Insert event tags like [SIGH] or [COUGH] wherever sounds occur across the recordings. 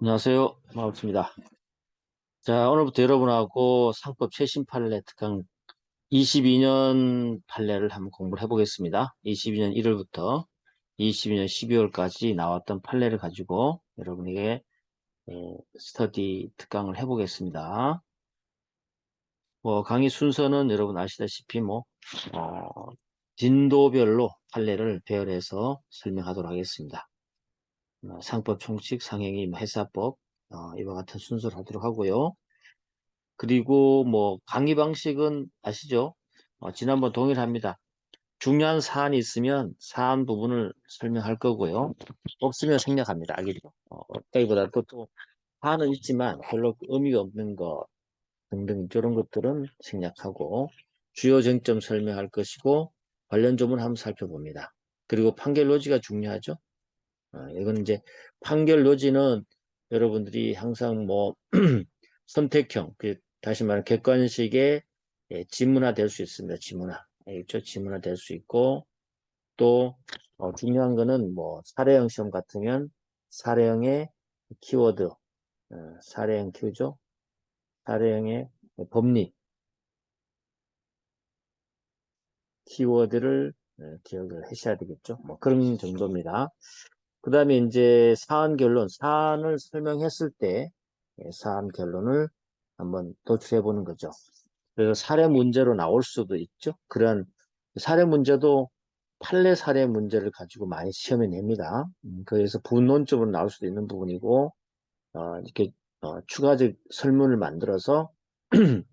안녕하세요. 반갑습니다. 자, 오늘부터 여러분하고 상법 최신 판례 특강 22년 판례를 한번 공부를 해보겠습니다. 22년 1월부터 22년 12월까지 나왔던 판례를 가지고 여러분에게 예, 스터디 특강을 해보겠습니다. 뭐 강의 순서는 여러분 아시다시피 뭐 어, 진도별로 판례를 배열해서 설명하도록 하겠습니다. 어, 상법 총칙, 상행위, 뭐 해사법 어, 이와 같은 순서를 하도록 하고요. 그리고 뭐 강의 방식은 아시죠? 어, 지난번 동일합니다. 중요한 사안이 있으면 사안 부분을 설명할 거고요. 없으면 생략합니다. 알겠죠? 어, 없다기보다 또, 또 사안은 있지만 별로 의미가 없는 것 등등 이런 것들은 생략하고 주요 쟁점 설명할 것이고 관련 조문 한번 살펴봅니다. 그리고 판결 노지가 중요하죠. 어, 이건 이제 판결 노지는 여러분들이 항상 뭐 [CLEARS THROAT] 선택형, 그 다시 말해 객관식의 예, 지문화 될 수 있습니다. 지문화. 알겠죠? 지문화 될 수 있고 또 어, 중요한 거는 뭐 사례형 시험 같으면 사례형의 키워드, 어, 사례형 키우죠? 사례형의 법리 키워드를 어, 기억을 하셔야 되겠죠? 뭐 그런 정도입니다. 그 다음에 이제 사안 결론, 사안을 설명했을 때 예, 사안 결론을 한번 도출해 보는 거죠. 그래서 사례 문제로 나올 수도 있죠. 그런 사례 문제도 판례 사례 문제를 가지고 많이 시험에 냅니다. 음, 그래서 분론적으로 나올 수도 있는 부분이고 어, 이렇게 어, 추가적 설문을 만들어서 [CLEARS THROAT]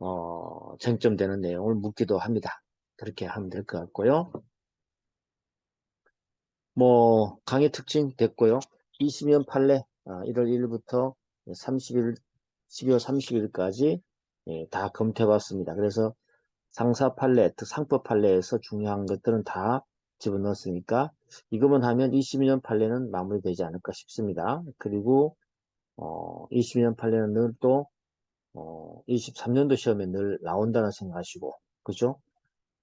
어, 쟁점되는 내용을 묻기도 합니다. 그렇게 하면 될 것 같고요. 뭐 강의 특징 됐고요. 20년 판례 어, 1월 1일부터 30일 12월 30일까지 예, 다 검토해 봤습니다. 그래서 상사 판례, 상법 판례에서 중요한 것들은 다 집어넣었으니까 이것만 하면 22년 판례는 마무리되지 않을까 싶습니다. 그리고 어, 22년 판례는 늘 또 어, 23년도 시험에 늘 나온다는 생각하시고 그죠?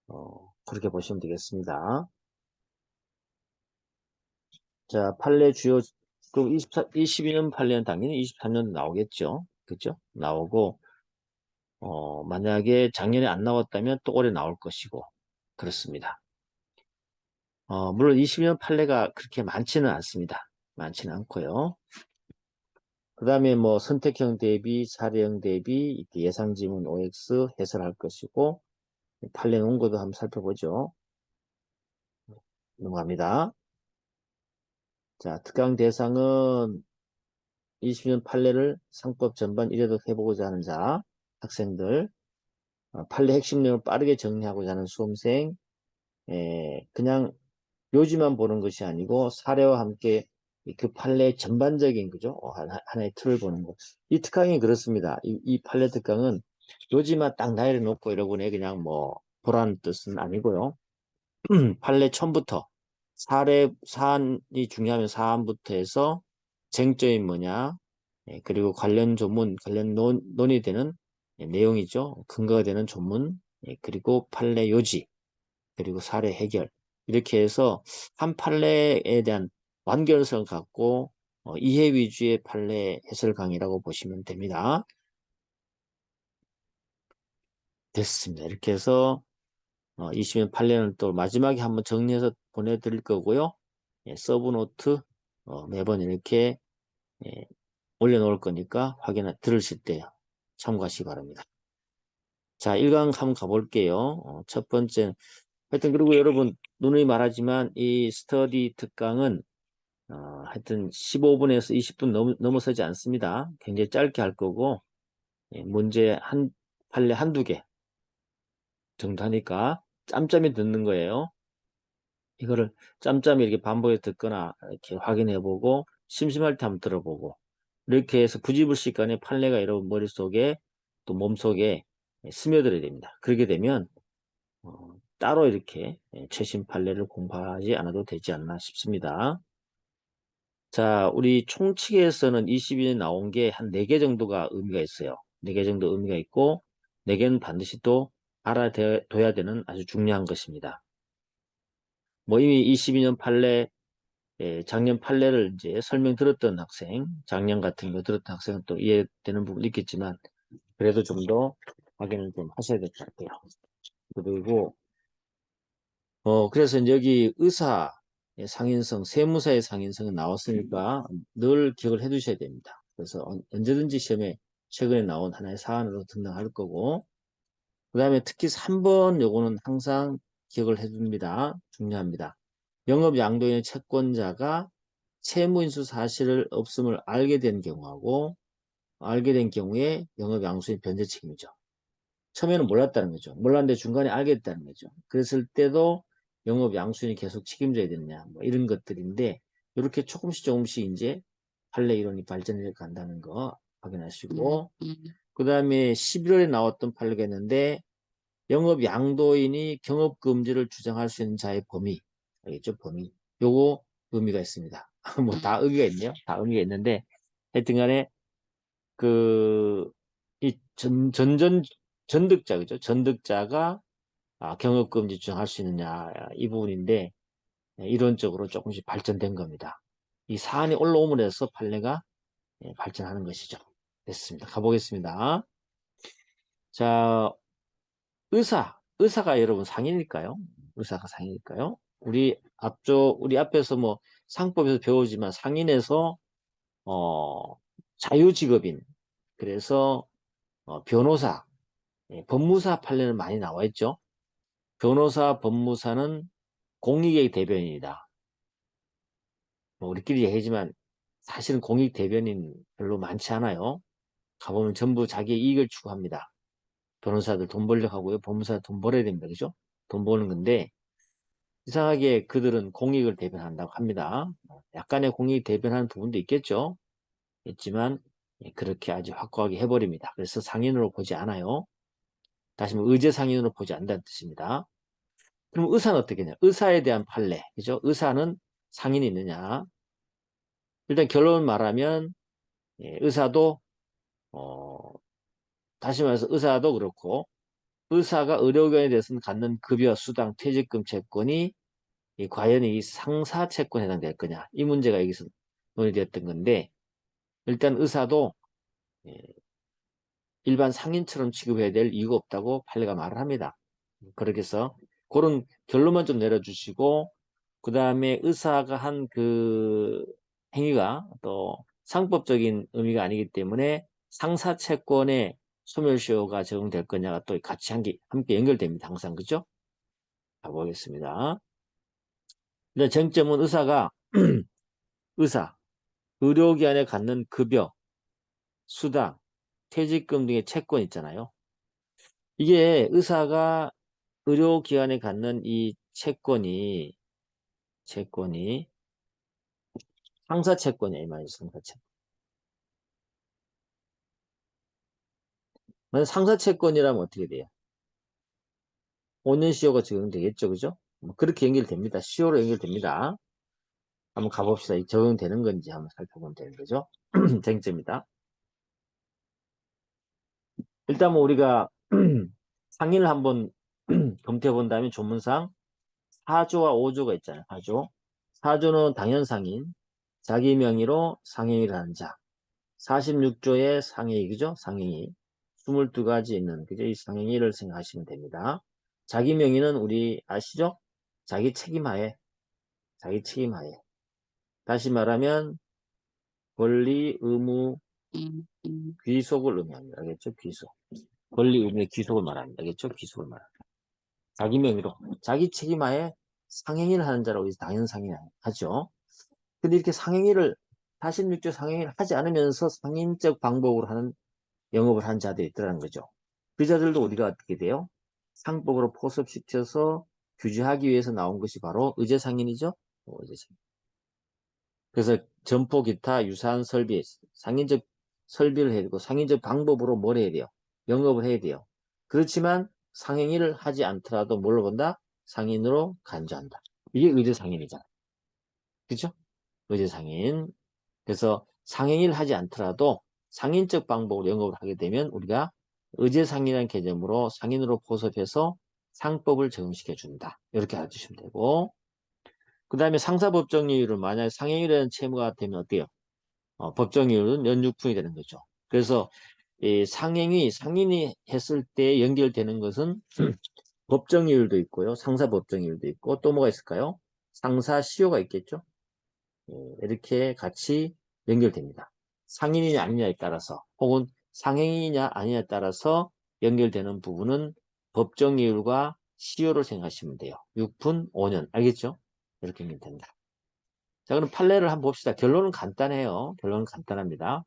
어, 그렇게 보시면 되겠습니다. 자, 판례 주요 그럼 24, 22년 판례는 당연히 23년도 나오겠죠. 그죠? 나오고 어, 만약에 작년에 안 나왔다면 또 올해 나올 것이고 그렇습니다. 어, 물론 20년 판례가 그렇게 많지는 않습니다. 많지는 않고요. 그 다음에 뭐 선택형 대비, 사례형 대비, 예상지문 OX 해설할 것이고 판례 논거도 한번 살펴보죠. 넘어갑니다. 자, 특강 대상은 20년 판례를 상법 전반 1회독 해보고자 하는 자, 학생들, 어, 판례 핵심 내용을 빠르게 정리하고자 하는 수험생, 에, 그냥 요지만 보는 것이 아니고 사례와 함께 그 판례 전반적인 그죠 어, 하나의 틀을 보는 것. 이 특강이 그렇습니다. 이, 이 판례 특강은 요지만 딱 나열해 놓고 여러분의 그냥 뭐 보라는 뜻은 아니고요. [CLEARS THROAT] 판례 처음부터 사례 사안이 중요하면 사안부터 해서 쟁점이 뭐냐 예, 그리고 관련 조문 관련 논, 논의되는 예, 내용이죠. 근거가 되는 조문 예, 그리고 판례 요지 그리고 사례 해결 이렇게 해서 한 판례에 대한 완결성을 갖고 어, 이해 위주의 판례 해설 강의라고 보시면 됩니다. 됐습니다. 이렇게 해서 어, 20년 판례는 또 마지막에 한번 정리해서 보내드릴 거고요. 예, 서브노트 어, 매번 이렇게 예, 올려놓을 거니까 확인 들으실 때 참고하시기 바랍니다. 자, 1강 한번 가볼게요. 어, 첫 번째 하여튼 그리고 여러분 누누이 말하지만 이 스터디 특강은 어, 하여튼 15분에서 20분 넘, 넘어서지 않습니다. 굉장히 짧게 할 거고 예, 문제 한 판례 한두 개 정도 하니까 짬짬이 듣는 거예요. 이거를 짬짬이 이렇게 반복해서 듣거나 이렇게 확인해 보고 심심할 때 한번 들어보고 이렇게 해서 부지불식간에 판례가 여러분 머릿속에 또 몸속에 스며들어야 됩니다. 그렇게 되면 어, 따로 이렇게 예, 최신 판례를 공부하지 않아도 되지 않나 싶습니다. 자, 우리 총칙에서는 22년에 나온 게 한 4개 정도가 의미가 있어요. 4개 정도 의미가 있고 4개는 반드시 또 알아둬야 되는 아주 중요한 것입니다. 뭐 이미 22년 판례 예, 작년 판례를 이제 설명 들었던 학생, 작년 같은 거 들었던 학생은 또 이해되는 부분이 있겠지만, 그래도 좀 더 확인을 좀 하셔야 될 것 같아요. 그리고, 어, 그래서 여기 의사, 의 상인성, 세무사의 상인성은 나왔으니까 늘 기억을 해 두셔야 됩니다. 그래서 언- 언제든지 시험에 최근에 나온 하나의 사안으로 등장할 거고, 그 다음에 특히 3번 요거는 항상 기억을 해 줍니다. 중요합니다. 영업 양도인의 채권자가 채무인수 사실을 없음을 알게 된 경우하고 알게 된 경우에 영업 양수인 변제 책임이죠. 처음에는 몰랐다는 거죠. 몰랐는데 중간에 알게 됐다는 거죠. 그랬을 때도 영업 양수인이 계속 책임져야 되느냐 뭐 이런 것들인데 이렇게 조금씩 조금씩 이제 판례 이론이 발전해 간다는 거 확인하시고 그 다음에 11월에 나왔던 판례가 있는데 영업 양도인이 경업 금지를 주장할 수 있는 자의 범위 알겠죠? 범위 요거 의미가 있습니다. [LAUGHS] 뭐 다 의미가 있네요. 다 의미가 있는데 하여튼간에 그 이 전 전전 전득자 그죠? 전득자가 아, 경업 금지 주장할 수 있느냐 이 부분인데 예, 이론적으로 조금씩 발전된 겁니다. 이 사안이 올라오면 해서 판례가 예, 발전하는 것이죠. 됐습니다. 가보겠습니다. 자, 의사, 의사가 여러분 상인일까요? 의사가 상인일까요? 우리 앞쪽, 우리 앞에서 뭐 상법에서 배우지만 상인에서 어, 자유직업인, 그래서 어, 변호사, 예, 법무사 판례는 많이 나와 있죠. 변호사, 법무사는 공익의 대변인이다. 뭐 우리끼리 얘기하지만 사실은 공익 대변인 별로 많지 않아요. 가보면 전부 자기의 이익을 추구합니다. 변호사들 돈 벌려고 하고요. 법무사 돈 벌어야 됩니다. 그죠? 돈 버는 건데 이상하게 그들은 공익을 대변한다고 합니다. 약간의 공익 대변하는 부분도 있겠죠. 있지만 예, 그렇게 아주 확고하게 해버립니다. 그래서 상인으로 보지 않아요. 다시 말해 의제 상인으로 보지 않는다는 뜻입니다. 그럼 의사는 어떻게 되냐? 의사에 대한 판례. 그죠? 의사는 상인이 있느냐? 일단 결론 말하면 예, 의사도 어, 다시 말해서 의사도 그렇고 의사가 의료견에 대해서는 갖는 급여, 수당, 퇴직금 채권이 이 과연 이 상사 채권에 해당될 거냐 이 문제가 여기서 논의되었던 건데 일단 의사도 예, 일반 상인처럼 취급해야 될 이유가 없다고 판례가 말을 합니다. 그렇게 해서 그런 결론만 좀 내려주시고 그 다음에 의사가 한 그 행위가 또 상법적인 의미가 아니기 때문에 상사 채권에 소멸시효가 적용될 거냐가 또 같이 함께, 함께 연결됩니다. 항상 그죠? 가보겠습니다. 일단 쟁점은 의사가 [CLEARS THROAT] 의사, 의료기관에 갖는 급여, 수당, 퇴직금 등의 채권 있잖아요. 이게 의사가 의료기관에 갖는 이 채권이 채권이 상사채권이야 이 말이죠 상사채권. 만약 상사 채권이라면 어떻게 돼요? 5년 시효가 적용되겠죠 그죠? 뭐 그렇게 연결됩니다. 시효로 연결됩니다. 한번 가봅시다. 적용되는 건지 한번 살펴보면 되는 거죠. [CLEARS THROAT] 쟁점이다. 일단 뭐 우리가 [CLEARS THROAT] 상인을 한번 [CLEARS THROAT] 검토해 본다면 조문상 4조와 5조가 있잖아요. 4조. 4조는 당연상인, 자기 명의로 상행위를 하는 자. 46조의 상행위죠. 상행위. 22가지 있는 그죠? 이 상행위를 생각하시면 됩니다. 자기 명의는 우리 아시죠? 자기 책임하에 자기 책임하에 다시 말하면 권리, 의무, 귀속을 의미합니다. 알겠죠? 귀속. 권리, 의무의 귀속을 말합니다. 알겠죠? 귀속을 말합니다. 자기 명의로 자기 책임하에 상행위를 하는 자라고 해서 당연 상행 하죠. 근데 이렇게 상행위를 46조 상행위를 하지 않으면서 상인적 방법으로 하는 영업을 한 자들이 있더라는 거죠. 그 자들도 우리가 어떻게 돼요? 상법으로 포섭시켜서 규제하기 위해서 나온 것이 바로 의제상인이죠. 어, 의제상인. 그래서 점포 기타 유사한 설비, 상인적 설비를 해야 되고 상인적 방법으로 뭘 해야 돼요? 영업을 해야 돼요. 그렇지만 상행위를 하지 않더라도 뭘로 본다? 상인으로 간주한다. 이게 의제상인이잖아. 그죠? 의제상인. 그래서 상행위를 하지 않더라도 상인적 방법으로 영업을 하게 되면 우리가 의제상인이라는 개념으로 상인으로 포섭해서 상법을 적용시켜 준다. 이렇게 알아두시면 되고 그 다음에 상사법정이율은 만약에 상행이라는 채무가 되면 어때요? 어, 법정이율은 연육분이 되는 거죠. 그래서 이 상행이 상인이 했을 때 연결되는 것은 [CLEARS THROAT] 법정이율도 있고요. 상사법정이율도 있고 또 뭐가 있을까요? 상사시효가 있겠죠. 예, 이렇게 같이 연결됩니다. 상인이냐 아니냐에 따라서 혹은 상행이냐 아니냐에 따라서 연결되는 부분은 법정이율과 시효를 생각하시면 돼요. 6분 5년 알겠죠? 이렇게 연결된다. 자 그럼 판례를 한번 봅시다. 결론은 간단해요. 결론은 간단합니다.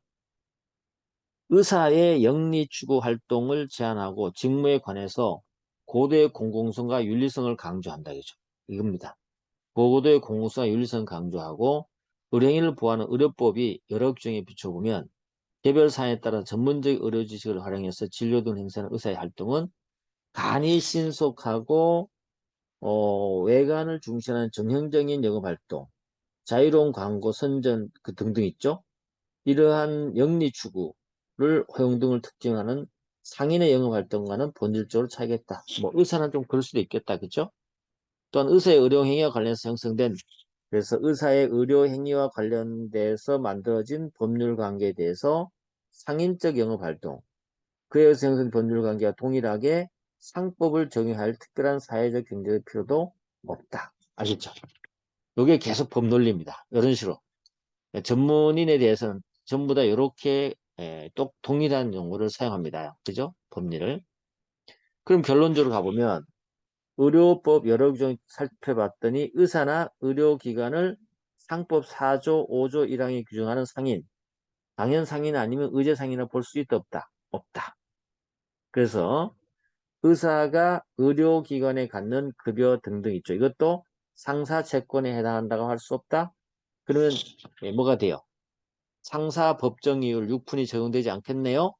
의사의 영리 추구 활동을 제한하고 직무에 관해서 고도의 공공성과 윤리성을 강조한다겠죠. 이겁니다. 고도의 공공성과 윤리성을 강조하고 의료행위를 보호하는 의료법이 여러 규정에 비춰보면 개별 사안에 따라 전문적 의료 지식을 활용해서 진료 등 행사하는 의사의 활동은 간이 신속하고 어, 외관을 중시하는 정형적인 영업활동, 자유로운 광고, 선전 그 등등 있죠. 이러한 영리 추구를 허용 등을 특징하는 상인의 영업활동과는 본질적으로 차이가 있다. 뭐 의사는 좀 그럴 수도 있겠다. 그죠? 또한 의사의 의료행위와 관련해서 형성된 그래서 의사의 의료 행위와 관련돼서 만들어진 법률 관계에 대해서 상인적 영업 활동 그에 의해서 형성된 법률 관계와 동일하게 상법을 적용할 특별한 사회적 경제적 필요도 없다. 아시죠? 이게 계속 법 논리입니다. 이런 식으로 전문인에 대해서는 전부 다 이렇게 똑 동일한 용어를 사용합니다. 그죠? 법리를. 그럼 결론적으로 가보면 의료법 여러 규정 살펴봤더니 의사나 의료기관을 상법 4조 5조 1항에 규정하는 상인 당연 상인 아니면 의제 상인이라 볼수 있다 없다? 없다. 그래서 의사가 의료기관에 갖는 급여 등등 있죠. 이것도 상사 채권에 해당한다고 할 수 없다? 그러면 예, 뭐가 돼요? 상사 법정이율 6분이 적용되지 않겠네요?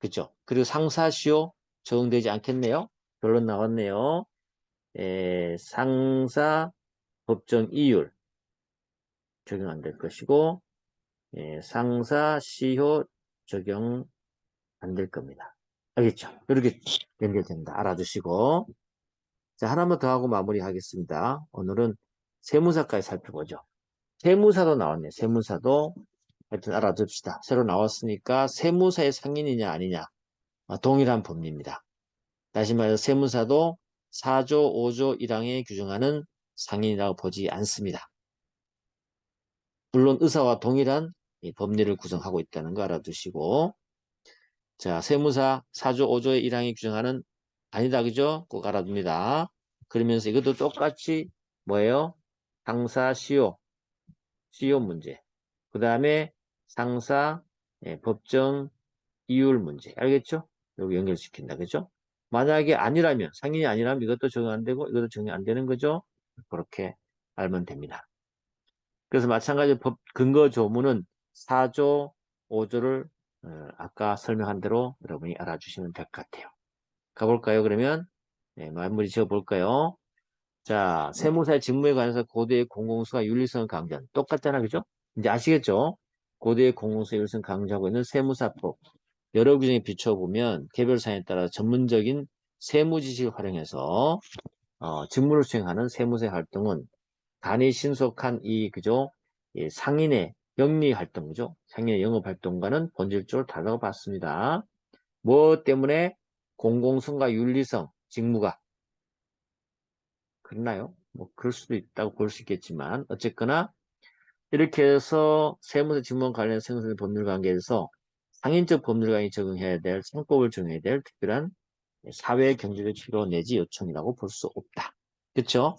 그죠? 그리고 상사시효 적용되지 않겠네요? 결론 나왔네요. 에, 상사 법정 이율 적용 안 될 것이고 에, 상사 시효 적용 안 될 겁니다. 알겠죠? 이렇게 연결됩니다. 알아두시고 자 하나만 더 하고 마무리하겠습니다. 오늘은 세무사까지 살펴보죠. 세무사도 나왔네요. 세무사도 하여튼 알아둡시다. 새로 나왔으니까 세무사의 상인이냐 아니냐 아, 동일한 법리입니다. 다시 말해서 세무사도 4조 5조 1항에 규정하는 상인이라고 보지 않습니다. 물론 의사와 동일한 법리를 구성하고 있다는 거 알아두시고 자 세무사 4조 5조의 1항에 규정하는 아니다 그죠? 꼭 알아둡니다. 그러면서 이것도 똑같이 뭐예요? 상사 시효 시효 문제 그 다음에 상사 예, 법정 이율 문제 알겠죠? 여기 연결시킨다 그죠? 만약에 아니라면 상인이 아니라면 이것도 적용 안 되고 이것도 적용 안 되는 거죠. 그렇게 알면 됩니다. 그래서 마찬가지로 법 근거 조문은 4조 5조를 어, 아까 설명한 대로 여러분이 알아주시면 될 것 같아요. 가볼까요? 그러면 네, 마무리 지어볼까요? 자, 세무사의 직무에 관해서 고대의 공공수가 윤리성을 강조한 똑같잖아, 그죠? 이제 아시겠죠? 고대의 공공수 윤리성 강조하고 있는 세무사법 여러 규정에 비춰보면 개별 사안에 따라 전문적인 세무 지식을 활용해서 어, 직무를 수행하는 세무사의 활동은 단위 신속한 이 그죠 예, 상인의 영리 활동 그죠 상인의 영업 활동과는 본질적으로 다르다고 봤습니다. 뭐 때문에 공공성과 윤리성 직무가 그렇나요? 뭐 그럴 수도 있다고 볼 수 있겠지만 어쨌거나 이렇게 해서 세무사 직무 관련 생산의 법률 관계에서 상인적 법률관이 적용해야 될 상법을 정해야 될 특별한 사회 경제적 필요 내지 요청이라고 볼 수 없다. 그렇죠?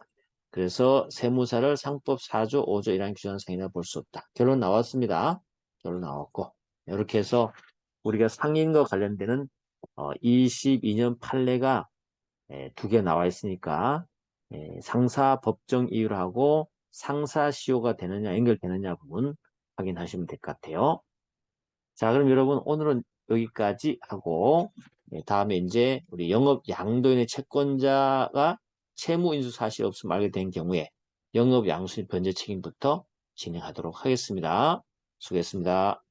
그래서 세무사를 상법 4조 5조 1항 규정 상인이라 볼수 없다. 결론 나왔습니다. 결론 나왔고 이렇게 해서 우리가 상인과 관련되는 22년 어, 판례가 두 개 나와 있으니까 상사 법정 이율하고 상사 시효가 되느냐 연결되느냐 부분 확인하시면 될 것 같아요. 자, 그럼 여러분 오늘은 여기까지 하고 네, 다음에 이제 우리 영업 양도인의 채권자가 채무 인수 사실 없음 알게 된 경우에 영업 양수인 변제 책임부터 진행하도록 하겠습니다. 수고했습니다.